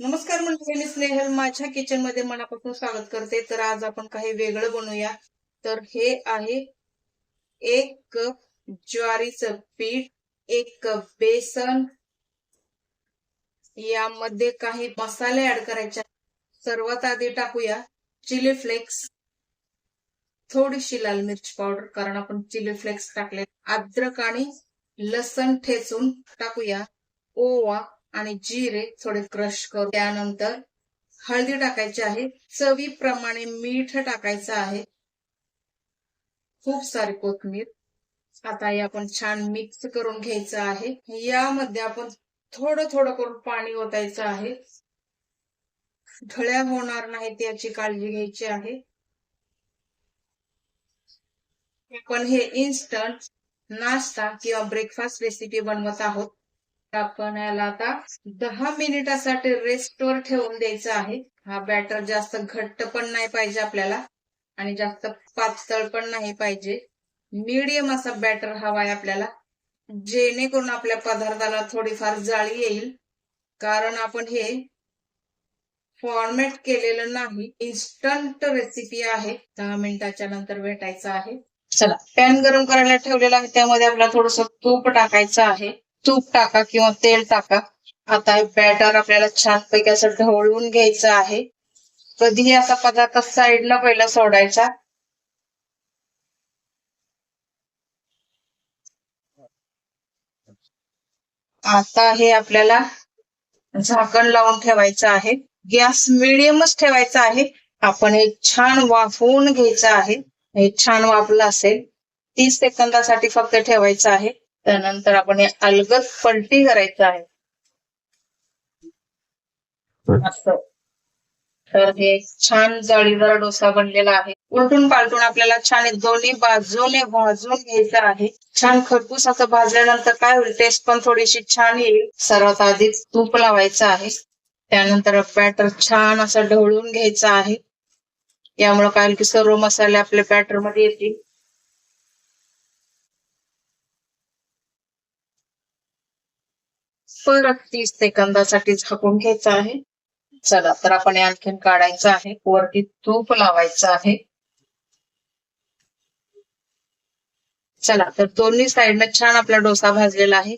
नमस्कार मंडळी मी स्नेहल. माझ्या किचनमध्ये मनापासून स्वागत करते. तर आज आपण काही वेगळं बनवूया. तर हे आहे एक कप ज्वारीचं पीठ एक कप बेसन. यामध्ये काही मसाले ऍड करायचे सर्वात आधी टाकूया चिली फ्लेक्स थोडीशी लाल मिरची पावडर कारण आपण चिली फ्लेक्स टाकले अद्रक आणि लसण ठेचून टाकूया. ओवा. आणि जिरे थोडे क्रश करू त्यानंतर हळदी टाकायची आहे. चवीप्रमाणे मीठ टाकायचं आहे. खूप सारी कोथमीर आता हे आपण छान मिक्स करून घ्यायचं आहे. यामध्ये आपण थोडं थोडं करून पाणी ओतायचं आहे. ढळ्या होणार नाहीत याची काळजी घ्यायची आहे. आपण हे इन्स्टंट नाश्ता किंवा ब्रेकफास्ट रेसिपी बनवत आहोत. आपण याला आता दहा मिनिटासाठी रेस्टवर ठेवून द्यायचा आहे. हा बॅटर जास्त घट्ट पण नाही पाहिजे आपल्याला आणि जास्त पातळ पण नाही पाहिजे. मीडियम असा बॅटर हवाय आपल्याला जेणेकरून आपल्या पदार्थाला थोडीफार जाळी येईल. कारण आपण हे फॉर्मेट केलेलं नाही इन्स्टंट रेसिपी आहे. दहा मिनिटाच्या नंतर भेटायचं आहे. चला पॅन गरम करायला ठेवलेला आहे. त्यामध्ये आपल्याला थोडस तूप टाकायचं आहे. तूप टाका किंवा तेल टाका. आता हे बॅटर आपल्याला छानपैकी असं ढवळून घ्यायचं आहे. कधीही असा पदार्थ साईडला पहिला सोडायचा. आता हे आपल्याला झाकण लावून ठेवायचं आहे. गॅस मिडियमच ठेवायचा आहे. आपण हे छान वाफवून घ्यायचं आहे. हे छान वाफलं असेल तीस सेकंदासाठी फक्त ठेवायचं आहे. त्यानंतर आपण हे अलगद पलटी करायचं आहे. असं. तर हे छान जाळीदार डोसा बनलेला आहे. उलटून पालटून आपल्याला छान दोन्ही बाजूने भाजून घ्यायचं आहे. छान खरपूस असं भाजल्यानंतर काय होईल टेस्ट पण थोडीशी छान येईल. सर्वात आधी तूप लावायचं आहे. त्यानंतर बॅटर छान असं ढवळून घ्यायचं आहे. यामुळे काय होईल की सर्व मसाले आपल्या बॅटरमध्ये येतील. परत तीस सेकंदासाठी झाकून घ्यायचं आहे. चला तर आपण आणखीन काढायचं आहे. वरती तूप लावायचं आहे. चला तर दोन्ही साईडनं छान आपला डोसा भाजलेला आहे.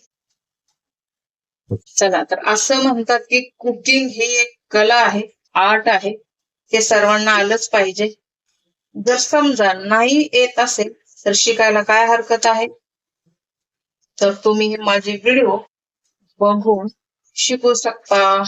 चला तर असं म्हणतात की कुकिंग ही एक कला आहे आर्ट आहे. ते सर्वांना आलंच पाहिजे. जर समजा नाही येत असेल तर शिकायला काय हरकत आहे? तर तुम्ही हे माझे व्हिडिओ Bongo, Shibosaka,